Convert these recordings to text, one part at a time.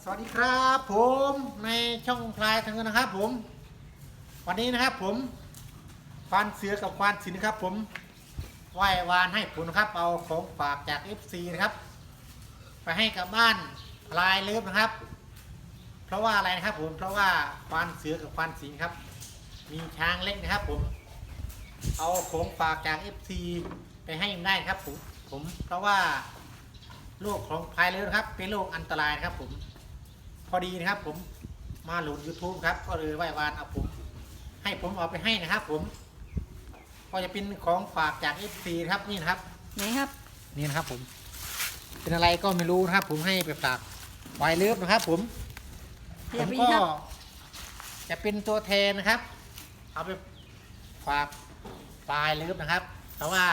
สวัสดีครับผมในช่องพลายทางเงินนะครับ ผม วันนี้นะครับผมควานเสือกับควานสินครับ ผมไหว้วานให้ผมนะครับ เอาของฝากจาก FC นะครับ ไปให้กับบ้านพลายเลิฟนะครับ เพราะว่าอะไรนะครับ ผมเพราะว่าควานเสือกับควานสิงครับ มีช้างเล็กนะครับ ผม เอาของฝากจาก FC ไปให้ได้นะครับผมผมเพราะว่าโรคของพายเรือครับ เป็นโรคอันตรายนะครับผม พอดีนะครับ ผมมาโหลด YouTube ครับ ก็เลยไหว้วานเอาผม ให้ผมเอาไปให้นะครับ ผม ก็จะเป็นของฝากจาก FC ครับนี่นะครับ ไหนครับ นี่นะครับผม เป็นอะไรก็ไม่รู้นะครับ ผมให้ไปฝากพายเรือนะครับ ผมอผย่ามไปก็ครับ จะเป็นตัวแทนนะครับ เอาไปฝากปลายเลิฟนะครับ แต่ว่า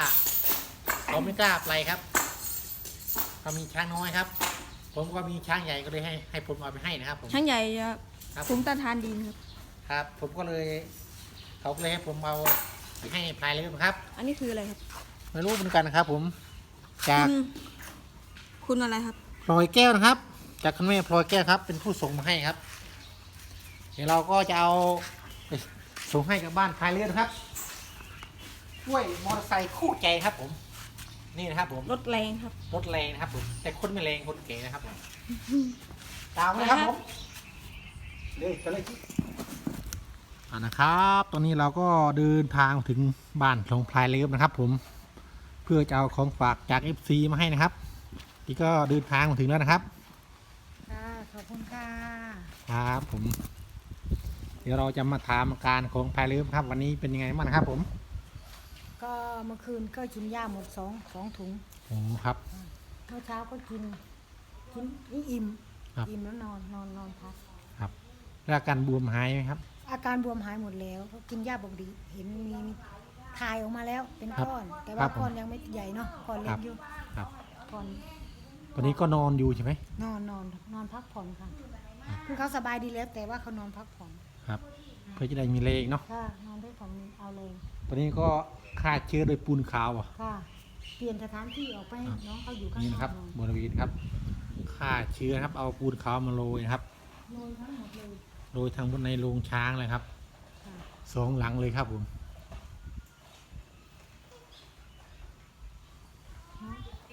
ผมไม่กล้าไปครับเขามีช้างน้อยครับ ผมก็มีช้างใหญ่ก็เลยให้ให้ผมเอาไปให้นะครับผมช่างใหญ่จะครับภูมิต้านทานดีนะครับ ครับ ผมก็เลยเขาก็เลยให้ผมเอาไปให้พลายเลิฟนะครับ อันนี้คืออะไรครับไม่รู้เหมือนกันนะครับ ผม จากคุณคุณอะไรครับพลอยแก้วนะครับ จากคุณแม่พลอยแก้วครับ เป็นผู้ส่งมาให้ครับ เดี๋ยวเราก็จะเอาไปส่งให้กับบ้านพลายเลิฟนะครับช่วยมอเตอร์ไซค์คู่ใจครับผม นี่นะครับผมรถแรงครับ รถแรงนะครับผมแต่คนไม่แรงคนเก๋นะครับผมตามเลยครับผมเลยไปเลยอ่านะครับ ตอนนี้เราก็เดินทางถึงบ้านของพลายเลิฟนะครับ ผมเพื่อจะเอาของฝากจาก FC มาให้นะครับนี่ก็เดินทางมาถึงแล้วนะครับค่ะขอบคุณค่ะครับผม เดี๋ยวเราจะมาถามอาการของพลายเลิฟครับ วันนี้เป็นยังไงบ้างนะครับผม ก็เมื่อคืนก็กินหญ้าหมดสองสองถุงโอ้ครับ เมื่อเช้าก็กินกินนี่อิ่มครับ อิ่มแล้วนอนนอนนอนพักครับแล้วอาการบวมหายไหมครับ อาการบวมหายหมดแล้วก็กินหญ้าปกติเห็นมีถ่ายออกมาแล้วเป็นครับก้อน แต่คว่ารับผมก้อนยังไม่ใหญ่เนาะก้อนเล็ครักบ อยู่ครับ ก้อน ตอนนี้ก็นอนอยู่ใช่ไหม นอนนอนนอนพักผ่อนค่ะคือเขาสบายดีแล้ว แต่ว่าเขานอนพักผ่อนครับ เพื่อจะได้มีแรงเนาะ ค่ะนอนพักผ่อนเอาเลย ตอนนี้ก็ ฆ่าเชื้อโดยปูนขาวอะค่ะ เปลี่ยนสถานที่ออกไปให้น้องเขาอยู่ข้างนี่นนะอครับกนอนบริเวณครับฆ่าเชื้อนะครับ เอาปูนขาวมาโรยนะครับโรยทั้งหมดเลยโรยทางบนในโรงช้างเลยครับค่ะสองหลังเลยครับผม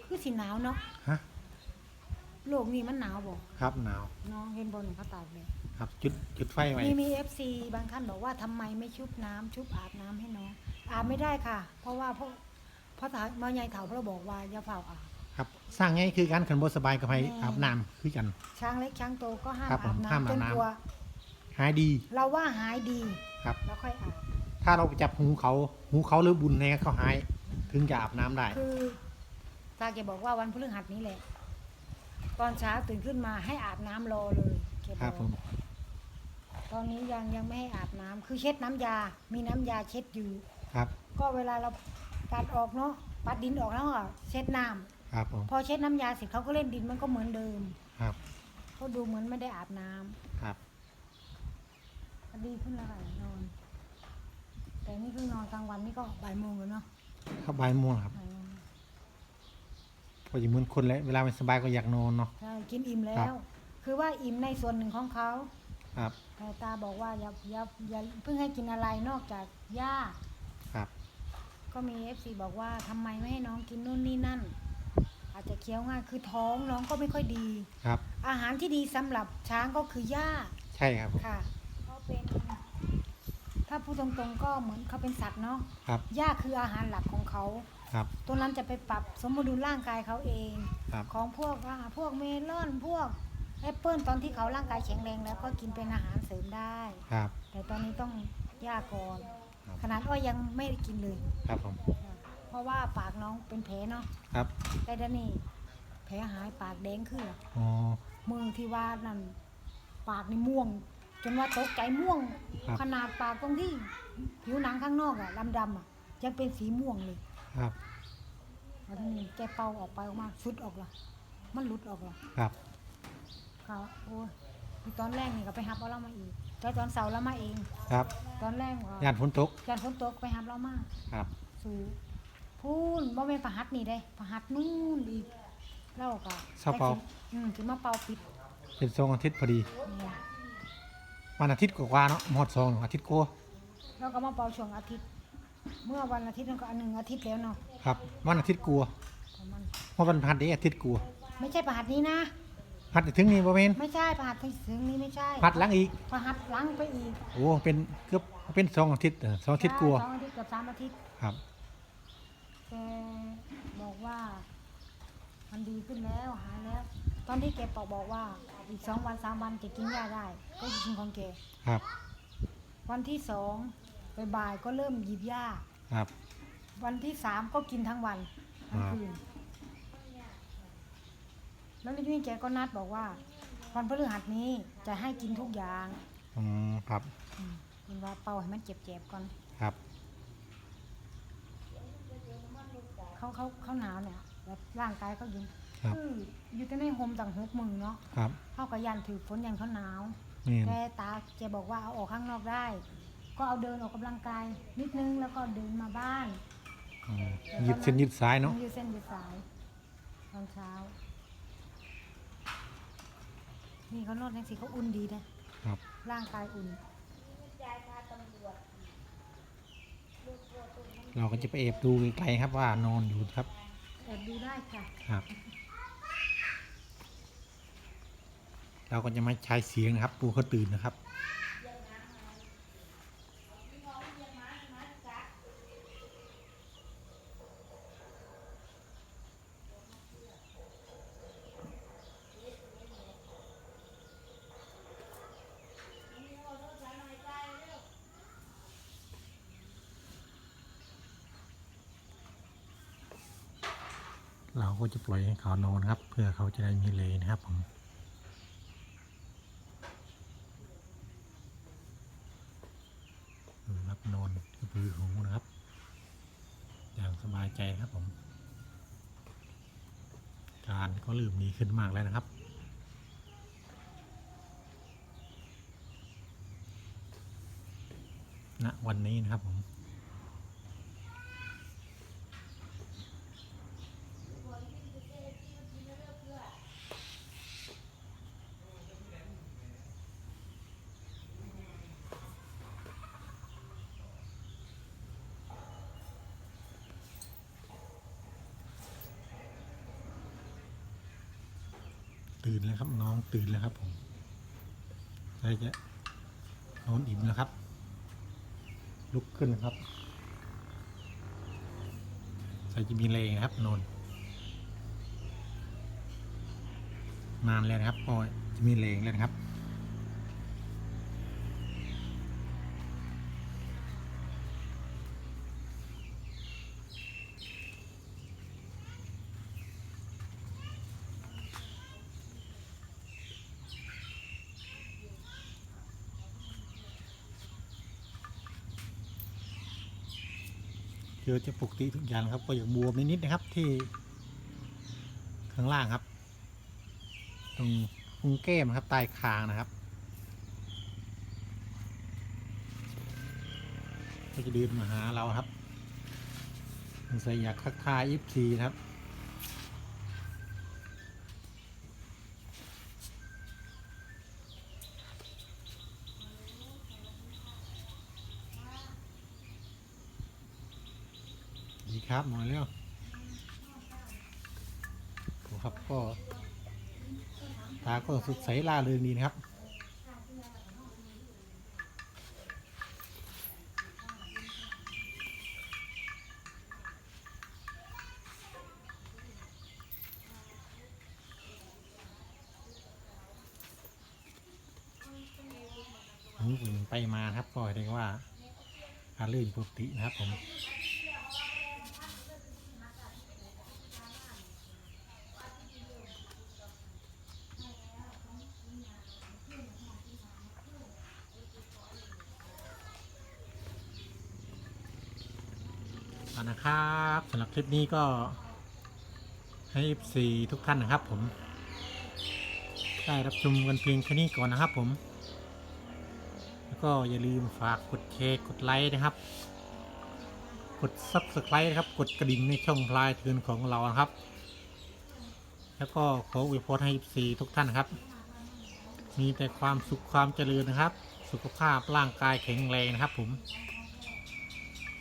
คือสิหนาวเนาะฮะโลกนี้มันหนาวบอกครับหนาวน้องเห็นบนเขาตากเลยครับจุดจุดไฟไว้มีมีเอฟซีบางท่านบอกว่าทำไมไม่ชุบน้ำชุบอาบน้ำให้น้อง อาบไม่ได้ค่ะ เพราะว่าเพราะเพราะถามมาใหญ่เถาเพราะบอกว่าอย่าเผาอาบ ครับสร้างไงคือการขันบสบายกับให้แม่อาบน้ำคือกัน ช้างเล็กช้างโตก็ห้ามครับผอามบห้ามน้ำอาจบนน้ำ กลัวหายดีเราว่าหายดีครับ แล้วค่อยอาบถ้าเราไปจับหูเขาหูเขาหรือบุญเนี่ยเขาหาย ถึงจะอาบน้ำได้คือตาแกบอกว่าวันพฤหัสนี้แหละ ตอนเช้าตื่นขึ้นมาให้อาบน้ำรอเลยแกครับบผอกมตอนนี้ยังยังไม่ให้อาบน้ำคือเช็ดน้ำยา มีน้ำยาเช็ดอยู่ ครับก็เวลาเราปัดออกเนาะปัดดินออกแล้วก็เช็ดน้ำครับผมพอเช็ดน้ำยาเสร็จเขาก็เล่นดินมันก็เหมือนเดิมครับเขาดูเหมือนไม่ได้อาบน้ำครับ ก็ดีขึ้นแล้วค่ะนอน แต่นี่คือนอนกลางวันนี่ก็บ่ายโมงแล้วเนาะเข้าใบายม่วงครับบ่ายโมงพอจะเหมือนคนแล้วเวลาไม่สบายก็อยากนอนเนาะ ใช่กินอิ่มแล้ครัว บ คือว่าอิ่มในส่วนหนึ่งของเขาครับ แต่ตาบอกว่าอย่าอย่าอย่าเพิ่งให้กินอะไรนอกจากหญ้า ครับ ก็มีเอฟซีบอกว่าทำไมไม่ให้น้องกินนู่นนี่นั่น อาจจะเคี้ยวง่ายคือท้องน้องก็ไม่ค่อยดี ครับ อาหารที่ดีสำหรับช้างก็คือหญ้าใช่ครับผมค่ะเขาเป็น ถ้าพูดตรงๆก็เหมือนเขาเป็นสัตว์เนาะครับ หญ้าคืออาหารหลักของเขา ครับ ตัวนั้นจะไปปรับสมดุลร่างกายเขาเอง ครับ ของพวกอาหารพวกเมลอนพวกแอปเปิลตอนที่เขาร่างกายแข็งแรงแล้วก็กินเป็นอาหารเสริมได้ ครับ แต่ตอนนี้ต้องหญ้าก่อน ครับ ขนาดอ้อยยังไม่ได้กินเลย ครับผม เพราะว่าปากน้องเป็นแผลเนาะครับ แต่เดี๋ยวนี้แผลหายปากแดงขึ้นอ๋อ มือที่ว่านั่นปากนี่ม่วง จนว่าตกใจม่วง ครับ ขนาดปากตรงที่ ผิวหนังข้างนอกอะดำๆอะยังเป็นสีม่วงเลยครับ แล้วทีนี้แกเป่าออกไปออกมาสุดออกละมันหลุดออกละครับ เขาโอ้ยคือตอนแรกนี่ก็ไปหับเอาเรามาอีก แต่ตอนเสาร์เรามาเอง ครับตอนแรกก็ยานฝนตกยันฝนตกไปหับเรามาครับ สู่พูนบ่แม่นประหัดนี่ได้ประหัดนู่นอีกเราก็เสาเป่า อืมสิมาเป่าปิดเป็นสองอาทิตย์พอดีเนี่ยวันอาทิตย์กว่าๆเนาะหมดสองอาทิตย์กว่าแล้วก็มาเป่าช่วงอาทิตย์ เมื่อวันอาทิตย์นั่นก็อันหนึ่งอาทิตย์แล้วเนาะครับวันอาทิตย์กลัวประมาณเพราะวันพัดเด้อาทิตย์กลัวไม่ใช่ประหัดนี้นะ พัดถึงนี่บ่แม่นไม่ใช่ประหัดถึงนี้ไม่ใช่พัดหลังอีกประหัดหลังไปอีกโอ้ เป็นเกือบเป็นสองอาทิตย์เออสองอาทิตย์กลัวาสองอาทิตย์เกับสามอาทิตย์ครับ แกบอกว่า มันดีขึ้นแล้วหายแล้ว ตอนที่แกบอกบอกว่า อีกสองวันสามวันจะกินยาได้ ก็กินของแกครับ วันที่สองบ่ายๆก็เริ่มหยิบยาครับ วันที่สามก็กินทั้งวันทั้งคืน แล้วนี่แกก็นัดบอกว่าวันพฤหัสนี้จะให้กินทุกอย่างอืมครับ อืมคุณว่าเป่าให้มันเจ็บๆก่อนครับ เขาเขาเขาหนาวเนี่ยแบบร่างกายเขาเย็นครับ คืออยู่แต่ในโฮมต่างหกมือเนาะครับ เข้ากับยันถือฝนยันเขาหนาว นี่แกตาแกบอกว่าเอาออกข้างนอกได้ ก็เอาเดินออกกำลังกาย นิดนึงแล้วก็เดินมาบ้านอืมยืดเส้นยืดสายเนาะ ยืดเส้นยืดสาย ตอนเช้า นี่เขานวดจังสิเขาอุ่นดีนะครับ ร่างกายอุ่น เราก็จะไปเอบดูไกลๆครับว่านอนอยู่ครับ แอบดูได้ค่ะ ครับ เราก็จะไม่ใช้เสียงนะครับปูเขาตื่นนะครับ เราก็จะปล่อยให้เขานอนครับ เพื่อเขาจะได้มีเลนะครับผมรับนอนกระพือหูนะครับ อย่างสบายใจนะครับผม การก็ลืมดีขึ้นมากแล้วนะครับณวันนี้นะครับผม ตื่นแล้วครับน้องตื่นแล้วครับผมใช่จะนอนอิ่มแล้วครับ ลุกขึ้นครับใส่จะมีแรงนะครับนอนนานแล้วนะครับก็จะมีแรงแล้วนะครับ เจอจะปกติทุกอย่างครับ ก็อย่างบวมนิดๆนะครับที่ข้างล่างครับ ตรงพุงแก้มครับใต้คางนะครับก็จะเดินมาหาเราครับสงสัยอยากทักทายยิบซีครับ ดี ครับหมอเร็วครับก็ตาก็สดใสล่าเริงดีนะครับนี่วิ่งไปมาครับก็เรียกว่าการเลื่อนปกตินะครับผม เอานะครับสำหรับคลิปนี้ก็ให้ FC ทุกท่านนะครับผม ได้รับชมกันเพียงแค่นี้ก่อนนะครับผม แล้วก็อย่าลืมฝากกดแชร์กดไลค์นะครับ กด Subscribe นะครับ กดกระดิ่งในช่องพลายเทือนของเรานะครับ แล้วก็ขออวยพรให้ FC ทุกท่านนะครับ มีแต่ความสุขความเจริญนะครับ สุขภาพร่างกายแข็งแรงนะครับผม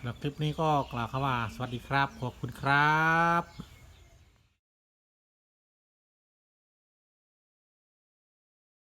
สำหรับคลิปนี้ก็กล่าวคำว่าสวัสดีครับ ขอบคุณครับ